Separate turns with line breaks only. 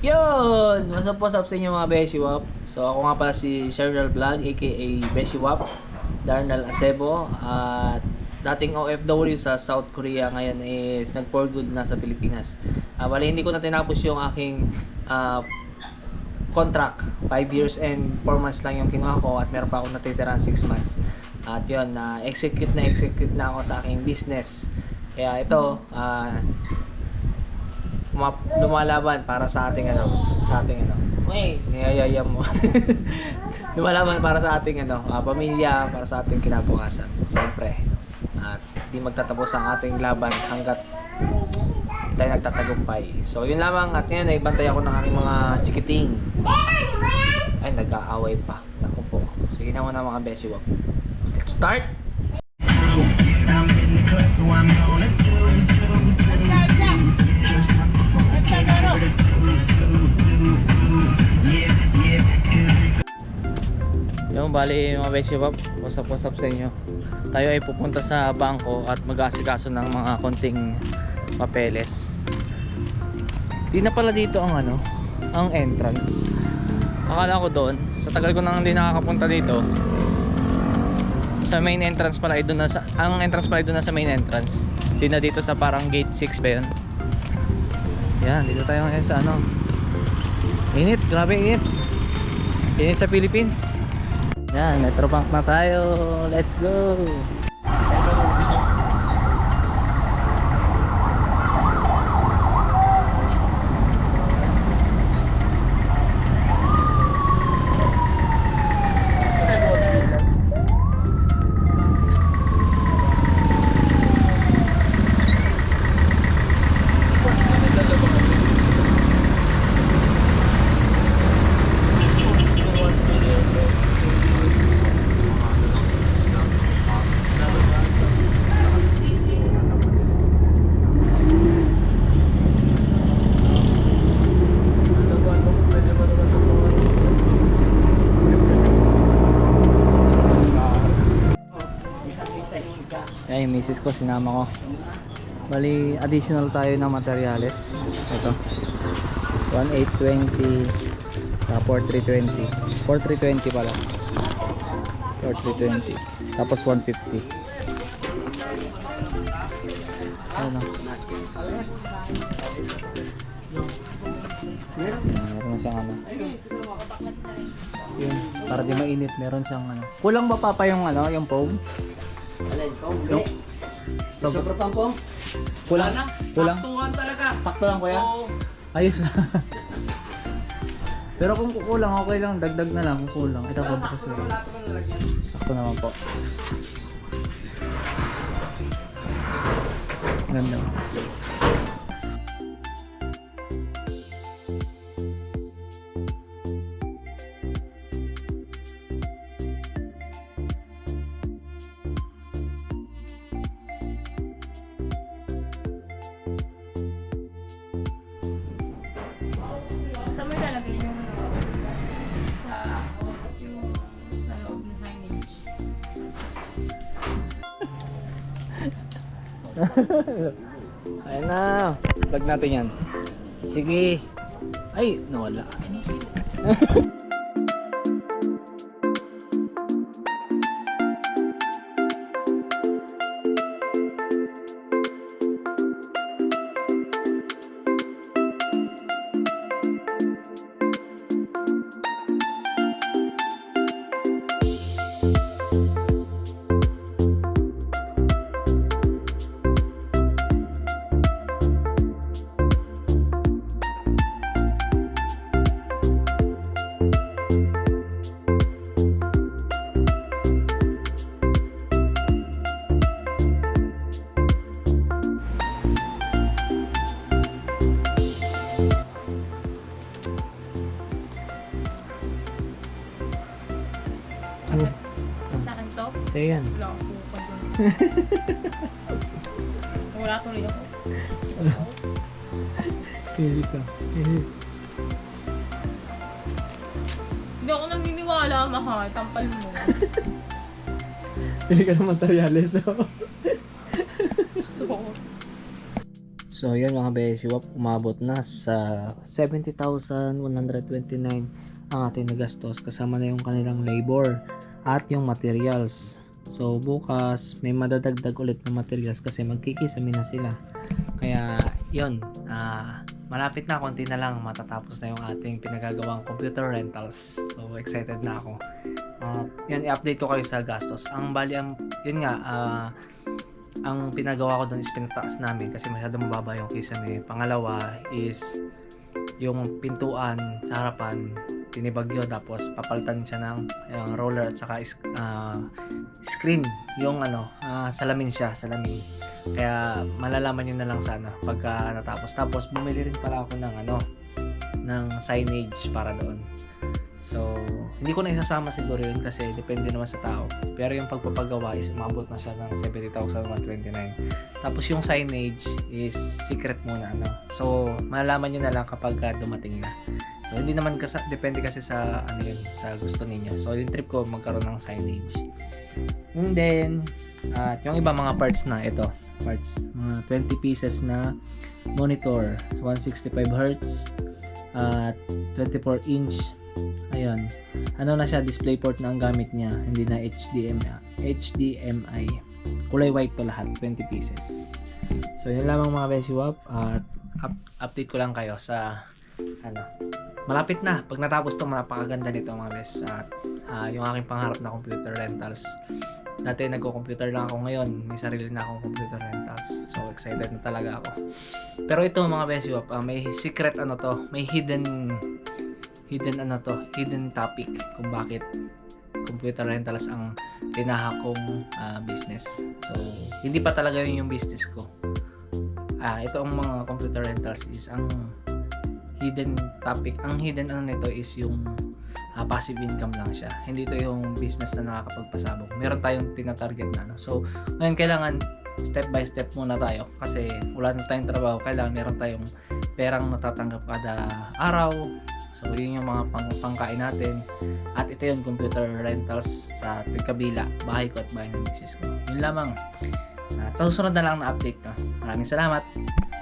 Yun! What's up, what's up sa inyo mga Beshi Wap? So ako nga pala si Cheryl Vlog aka Beshi Wap Darnell Acebo At dating OFW sa South Korea ngayon is nag for good na sa Pilipinas Ah, Bali hindi ko na tinapos yung aking ah, contract 5 years and 4 months lang yung kinuha ko at meron pa akong natitirang 6 months at yun na execute na execute na ako sa aking business kaya ito uma- lumalaban para sa ating ano, sa ating ano. Uy, niyayaya mo. lumalaban para sa ating ano, ah, pamilya, para sa ating kinabukasan. Siyempre. At di magtatapos ang ating laban hanggat tayo nagtatagumpay. So, yun lamang. At ngayon, naibantay ako ng aking mga chikiting. Ay, nag-aaway pa. Naku po. Sige na muna mga wap. Let's start! Yung bali mga besi wap, what's up, what's up sa inyo. Tayo ay pupunta sa bangko at mag-aasikaso ng mga konting papeles. Di na pala dito ang ano, ang entrance. Akala ko doon, sa tagal ko nang hindi nakakapunta dito. Sa main entrance pala ay doon na sa ang entrance pala ay doon na sa main entrance. Di na dito sa parang gate 6 ba yun? Yan, dito tayo ngayon sa ano. Init, grabe init. Init sa Philippines. Yan, Metrobank na tayo. Let's go. Yung misis ko, sinama ko. Bali, additional tayo ng materials. Ito. 1820 sa 4320. 4320 pala. 4320. Tapos 150. Ano? Meron siyang ano. Yun, para di mainit, meron siyang ano. Kulang ba pa pa yung ano, yung foam?
Alin po?
Yung
So, Sobra pang po?
kulang. Kulang.
Saktuhan talaga.
Sakto lang kuya.
Oo.
Ayos na. Pero kung kukulang, okay lang. Dagdag na lang kung kulang. Ito po kasi. Sakto naman po. Ganda. Ayan na. Vlog natin yan. Sige. Ay, nawala. sa'yo yan.
wala doon. Wala tuloy ako.
Yes, ah. Yes.
Hindi ako naniniwala, mahal. Tampal mo.
Pili ka ng materyales. Oh.
So,
So yun mga Beshiwap, umabot na sa 70,129 ang ating nagastos kasama na yung kanilang labor at yung materials. So bukas may madadagdag ulit na materials kasi magkikisami na sila. Kaya yun, ah, malapit na konti na lang matatapos na yung ating pinagagawang computer rentals. So excited na ako. At yan, i-update ko kayo sa gastos. Ang bali, ang, yun nga, ah, ang pinagawa ko doon is pinataas namin kasi masyadong mababa yung kisame. Pangalawa is yung pintuan sa harapan tinibag yun tapos papalitan siya ng yung roller at saka ah, screen yung ano ah, salamin siya salamin. Kaya malalaman nyo na lang sana pagka natapos. Tapos bumili rin pala ako ng ano ng signage para doon. So hindi ko na isasama siguro yun kasi depende naman sa tao. Pero yung pagpapagawa is umabot na siya ng 70,129 tapos yung signage is secret muna ano. So malalaman nyo na lang kapag ah, dumating na So hindi naman kasi depende kasi sa ano yun, sa gusto ninyo. So yung trip ko magkaroon ng signage. And then at yung iba mga parts na ito, parts mga 20 pieces na monitor, 165 Hz at 24 inch. Ayun. Ano na siya, display port na ang gamit niya, hindi na HDMI. HDMI. Kulay white to lahat, 20 pieces. So yun lamang mga Beshiwap at up- update ko lang kayo sa ano, malapit na. Pag natapos to, napakaganda nito mga bes. At ah, yung aking pangarap na computer rentals. Dati nagko-computer lang ako ngayon. May sarili na akong computer rentals. So excited na talaga ako. Pero ito mga bes, yung, ah, may secret ano to. May hidden hidden ano to. Hidden topic kung bakit computer rentals ang tinaha kong ah, business. So hindi pa talaga yun yung business ko. Ah, ito ang mga computer rentals is ang hidden topic. Ang hidden ano nito is yung ah, passive income lang siya. Hindi ito yung business na nakakapagpasabog. Meron tayong tinatarget na ano. So, ngayon kailangan step by step muna tayo kasi wala na tayong trabaho. Kailangan meron tayong perang natatanggap kada araw. So, yun yung mga pang pangkain natin. At ito yung computer rentals sa Tigkabila, bahay ko at bahay ng misis ko. Yun lamang. At sa susunod na lang na update. No? Maraming salamat.